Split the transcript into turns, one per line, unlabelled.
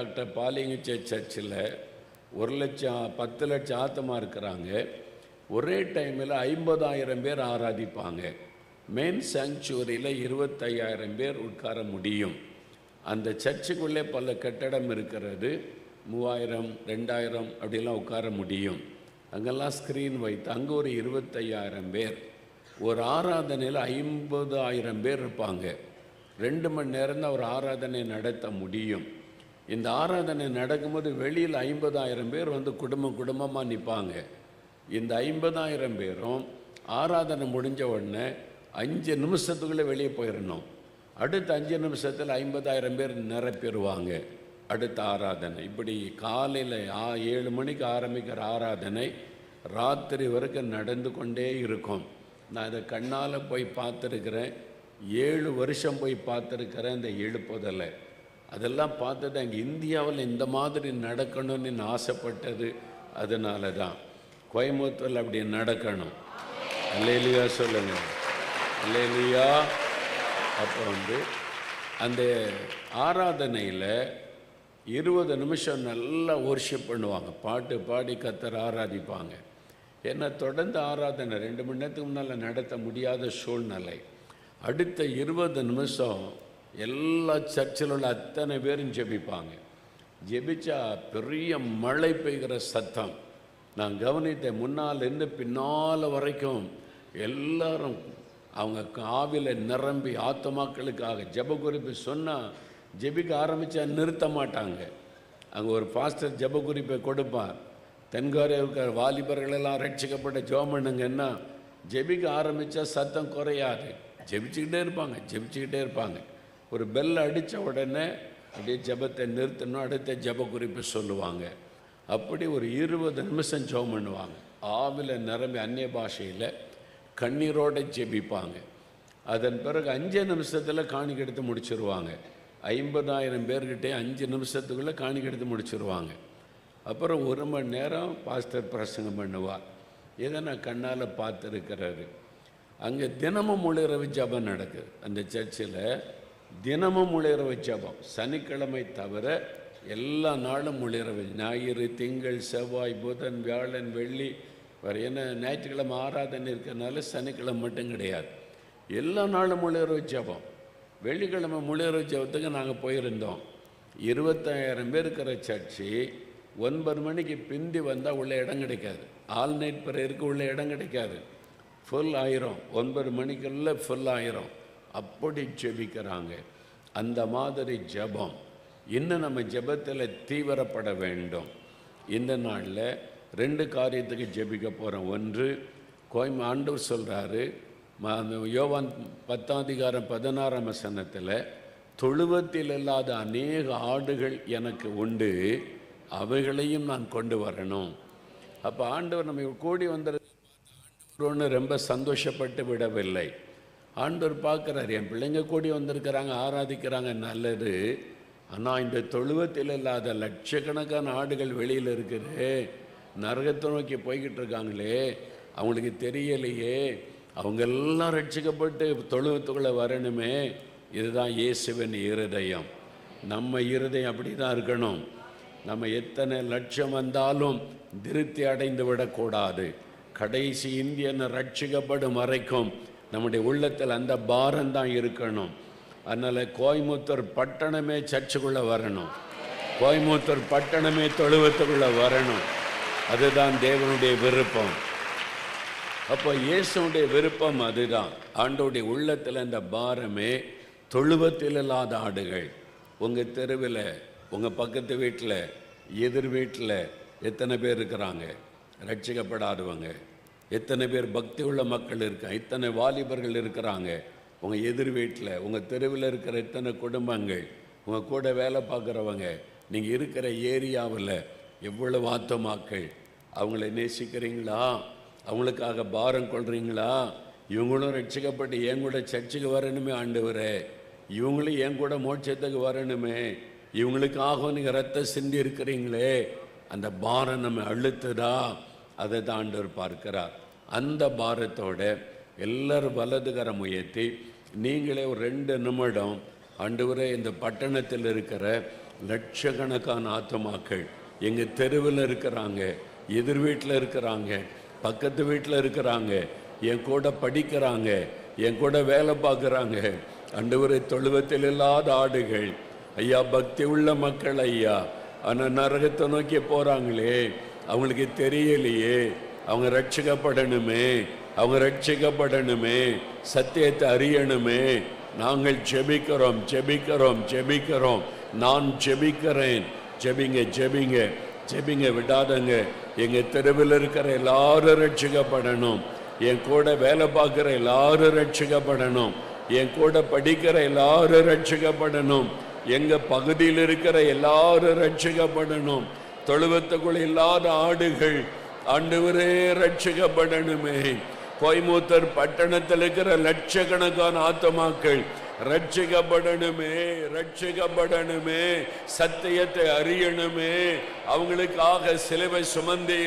Doctor பாலிங்கச்சே சர்ச்சில் ஒரு லட்சம் பத்து லட்சம் ஆத்தமாக இருக்கிறாங்க. ஒரே டைமில் ஐம்பதாயிரம் பேர் ஆராதிப்பாங்க. மெயின் சாங்சுவரியில் இருபத்தையாயிரம் பேர் உட்கார முடியும். அந்த சர்ச்சுக்குள்ளே பல கட்டடம் இருக்கிறது. மூவாயிரம் ரெண்டாயிரம் அப்படிலாம் உட்கார முடியும். அங்கெல்லாம் ஸ்க்ரீன் வைத்து அங்கே ஒரு இருபத்தையாயிரம் பேர். ஒரு ஆராதனையில் ஐம்பதாயிரம் பேர் இருப்பாங்க. ரெண்டு மணி நேரம் தான் ஒரு ஆராதனை நடத்த முடியும். இந்த ஆராதனை நடக்கும்போது வெளியில் ஐம்பதாயிரம் பேர் வந்து குடும்பம் குடும்பமாக நிற்பாங்க இந்த ஐம்பதாயிரம் பேரும் ஆராதனை முடிஞ்ச உடனே அஞ்சு நிமிஷத்துக்குள்ளே வெளியே போயிடணும் அடுத்த அஞ்சு நிமிஷத்தில் ஐம்பதாயிரம் பேர் நிரப்பிடுவாங்க. அடுத்த ஆராதனை. இப்படி காலையில் ஆ ஏழு மணிக்கு ஆரம்பிக்கிற ஆராதனை ராத்திரி வரைக்கும் நடந்து கொண்டே இருக்கும். நான் இதை கண்ணால் போய் பார்த்துருக்குறேன். ஏழு வருஷம் போய் பார்த்துருக்குறேன் இந்த எழுப்புதலை. அதெல்லாம் பார்த்தது அங்கே இந்தியாவில் இந்த மாதிரி நடக்கணும்னு ஆசைப்பட்டது அதனால தான் கோயம்புத்தூரில் அப்படி நடக்கணும். அல்லேலியா சொல்லுங்கள் அல்லேலியா. அப்போ வந்து அந்த ஆராதனையில் இருபது நிமிஷம் நல்லா ஒர்ஷிப் பண்ணுவாங்க. பாட்டு பாடி கத்தர் ஆராதிப்பாங்க. ஏன்னா தொடர்ந்து ஆராதனை ரெண்டு மணி நேரத்துக்கு முன்னால் நடத்த முடியாத சூழ்நிலை. அடுத்த இருபது நிமிஷம் எல்லா சர்ச்சில் உள்ள அத்தனை பேரும் ஜெபிப்பாங்க. ஜெபிச்சா பெரிய மழை பெய்கிற சத்தம். நான் கவனித்தேன் முன்னால் இருந்து பின்னால் வரைக்கும் எல்லாரும் அவங்க காவில நிரம்பி ஆத்தமாக்களுக்காக ஜெப குறிப்பு சொன்னால் ஜெபிக்க ஆரம்பித்தா நிறுத்த மாட்டாங்க. அங்கே ஒரு பாஸ்டர் ஜெப குறிப்பை கொடுப்பார். தென்கோரியா இருக்கிற வாலிபர்கள் எல்லாம் ரட்சிக்கப்பட்ட ஜெபம் பண்ணுங்கன்னா ஜெபிக்க ஆரம்பித்தா சத்தம் குறையாது. ஜெபிச்சுக்கிட்டே இருப்பாங்க ஜெபிச்சுக்கிட்டே இருப்பாங்க. ஒரு பெல் அடித்த உடனே அப்படியே ஜெபத்தை நிறுத்தணும். அடுத்த ஜெப குறிப்பு சொல்லுவாங்க. அப்படி ஒரு இருபது நிமிஷம் ஜெபம் பண்ணுவாங்க. ஆவில நிரம்பி அந்நிய பாஷையில் கண்ணீரோடு ஜெபிப்பாங்க. அதன் பிறகு அஞ்சு நிமிஷத்தில் காணிக்கை எடுத்து முடிச்சிருவாங்க. ஐம்பதாயிரம் பேர்கிட்டே அஞ்சு நிமிஷத்துக்குள்ளே காணிக்கை எடுத்து முடிச்சிருவாங்க. அப்புறம் ஒரு மணி நேரம் பாஸ்டர் பிரசங்கம் பண்ணுவார். இதை நான் கண்ணால் பார்த்துருக்கிறாரு. அங்கே தினமும் முழுகிறவு ஜபம் நடக்குது. அந்த சர்ச்சில் தினமும் முழுகிறவு ஜபம் சனிக்கிழமை தவிர எல்லா நாளும் முழுகிறவு ஞாயிறு திங்கள் செவ்வாய் புதன் வியாழன் வெள்ளி வேறு என்ன ஞாயிற்றுக்கிழமை ஆராதனை இருக்கிறனால சனிக்கிழமை மட்டும் கிடையாது. எல்லா நாளும் முழுகிறவு ஜபம் வெள்ளிக்கிழமை முழுகிறவு ஜபத்துக்கு நாங்கள் போயிருந்தோம். இருபத்தாயிரம் பேர் இருக்கிற சர்ச்சு ஒன்பது மணிக்கு பிந்தி வந்தால் உள்ள இடம் கிடைக்காது. ஆல் நைட் ப்ரேயருக்கு உள்ள இடம் கிடைக்காது. ஃபுல் ஆயிரும். ஒன்பது மணிக்குள்ளே ஃபுல் ஆயிரும். அப்படி ஜெபிக்கிறாங்க. அந்த மாதிரி ஜெபம். இன்னும் நம்ம ஜெபத்தில் தீவிரப்பட வேண்டும். இந்த நாளில் ரெண்டு காரியத்துக்கு ஜெபிக்க போகிறோம் ஒன்று கோயம் ஆண்டவர் சொல்கிறாரு யோவான் பத்தாம் அதிகாரம் பதினாறாம் வசனத்தில் தொழுவத்தில் இல்லாத அநேக ஆடுகள் எனக்கு உண்டு அவைகளையும் நான் கொண்டு வரணும். அப்போ ஆண்டவர் நம்ம கூடி வந்துடுறது ரொம்ப சந்தோஷப்பட்டு விடவில்லை. ஆண்டவர் பார்க்குறாரு என் பிள்ளைங்க கூடி வந்திருக்கிறாங்க ஆராதிக்கிறாங்க நல்லது. ஆனால் இந்த தொழுவத்தில் இல்லாத லட்சக்கணக்கான ஆடுகள் வெளியில் இருக்குது. நரகத்தை நோக்கி போய்கிட்டு இருக்காங்களே. அவங்களுக்கு தெரியலையே. அவங்க எல்லாம் ரட்சிக்கப்பட்டு தொழுவத்துக்குள்ளே வரணுமே. இதுதான் இயேசுவின் இருதயம். நம்ம இருதயம் அப்படி தான் இருக்கணும். நம்ம எத்தனை லட்சம் வந்தாலும் திருப்தி அடைந்து விடக்கூடாது. கடைசி இந்தியனை ரட்சிக்கப்படும் வரைக்கும் நம்முடைய உள்ளத்தில் அந்த பாரம் தான் இருக்கணும். அதனால் கோயம்புத்தூர் பட்டணமே சர்ச்சுக்குள்ளே வரணும். கோயம்புத்தூர் பட்டணமே தொழுவத்துக்குள்ளே வரணும். அதுதான் தேவனுடைய விருப்பம். அப்போ இயேசுடைய விருப்பம் அதுதான். ஆண்டோடைய உள்ளத்தில் அந்த பாரமே தொழுவத்தில் இல்லாத ஆடுகள். உங்கள் தெருவில் உங்கள் பக்கத்து வீட்டில் எதிர் வீட்டில் எத்தனை பேர் இருக்கிறாங்க? ரட்சிக்கப்படாதவங்க. எத்தனை பேர் பக்தி உள்ள மக்கள் இருக்கா இத்தனை வாலிபர்கள் இருக்கிறாங்க உங்கள் எதிர் வீட்டில் உங்கள் தெருவில் இருக்கிற இத்தனை குடும்பங்கள் உங்கள் கூட வேலை பார்க்குறவங்க நீங்கள் இருக்கிற ஏரியாவில் எவ்வளவு ஆத்தமாக்கள் அவங்கள நேசிக்கிறீங்களா? அவங்களுக்காக பாரம் கொள்கிறீங்களா இவங்களும் ரட்சிக்கப்பட்டு என் கூட சர்ச்சுக்கு வரணுமே ஆண்டவரே. இவங்களும் என் கூட மோட்சத்துக்கு வரணுமே. இவங்களுக்காக நீங்கள் ரத்த சிந்தி இருக்கிறீங்களே. அந்த பாரம் நம்ம அழுத்துதா? அதை தான் ஆண்டவர் பார்க்கிறார். அந்த பாரத்தோட எல்லாரும் வலதுகரம் உயர்த்தி நீங்களே ஒரு ரெண்டு நிமிடம் ஆண்டவரே இந்த பட்டணத்தில் இருக்கிற லட்சக்கணக்கான ஆத்துமாக்கள் எங்கள் தெருவில் இருக்கிறாங்க எதிர் வீட்டில் இருக்கிறாங்க பக்கத்து வீட்டில் இருக்கிறாங்க என் கூட படிக்கிறாங்க என் கூட வேலை பார்க்குறாங்க. அண்டவரை தொழுவத்தில் இல்லாத ஆடுகள் ஐயா பக்தி உள்ள மக்கள் ஐயா ஆனால் நரகத்தை நோக்கி போகிறாங்களே அவங்களுக்கு தெரியலையே. அவங்க ரட்சிக்கப்படணுமே. அவங்க ரட்சிக்கப்படணுமே. சத்தியத்தை அறியணுமே. நாங்கள் ஜெபிக்கிறோம் ஜெபிக்கிறோம் ஜெபிக்கிறோம். நான் ஜெபிக்கிறேன். ஜெபிங்க ஜெபிங்க. ஜெபிங்க விடாதங்க. எங்கள் தெருவில் இருக்கிற எல்லாரும் ரட்சிக்கப்படணும். என் கூட வேலை பார்க்குற எல்லாரும் ரட்சிக்கப்படணும். என் கூட படிக்கிற எல்லாரும் ரட்சிக்கப்படணும். எங்கள் பகுதியில் இருக்கிற எல்லாரும் ரட்சிக்கப்படணும். தொழுவத்துக்குள் இல்லாத ஆடுகள் ஆண்டவரே ரட்சிக்கப்படணுமே கோயமுத்தூர் பட்டணத்தில் இருக்கிற லட்சக்கணக்கான ஆத்மாக்கள் ரட்சிக்கப்படணுமே ரட்சிக்கப்படணுமே சத்தியத்தை அறியணுமே. அவங்களுக்காக சிலுவை சுமந்தீர்